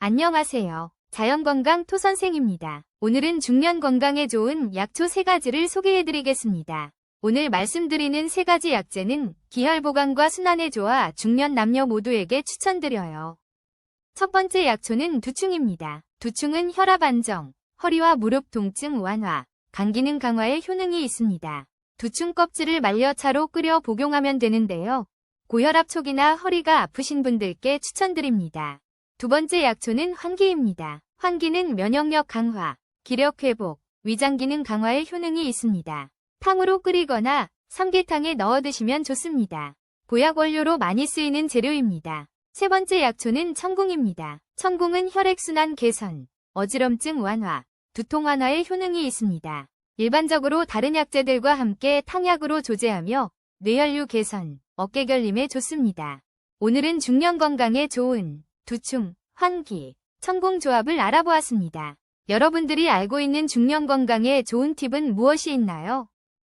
안녕하세요. 자연건강 토선생입니다. 오늘은 중년 건강에 좋은 약초 3가지를 소개해드리겠습니다. 오늘 말씀드리는 3가지 약재는 기혈 보강과 순환에 좋아 중년 남녀 모두에게 추천드려요. 첫 번째 약초는 두충입니다. 두충은 혈압 안정, 허리와 무릎 통증 완화, 간 기능 강화에 효능이 있습니다. 두충 껍질을 말려 차로 끓여 복용하면 되는데요. 고혈압 초기나 허리가 아프신 분들께 추천드립니다. 두 번째 약초는 환기입니다. 환기는 면역력 강화, 기력 회복, 위장 기능 강화에 효능이 있습니다. 탕으로 끓이거나 삼계탕에 넣어 드시면 좋습니다. 보약 원료로 많이 쓰이는 재료입니다. 세 번째 약초는 청궁입니다. 청궁은 혈액순환 개선, 어지럼증 완화, 두통 완화에 효능이 있습니다. 일반적으로 다른 약재들과 함께 탕약으로 조제하며 뇌혈류 개선, 어깨 결림에 좋습니다. 오늘은 중년 건강에 좋은 두충, 환기, 천공 조합을 알아보았습니다. 여러분들이 알고 있는 중년 건강에 좋은 팁은 무엇이 있나요?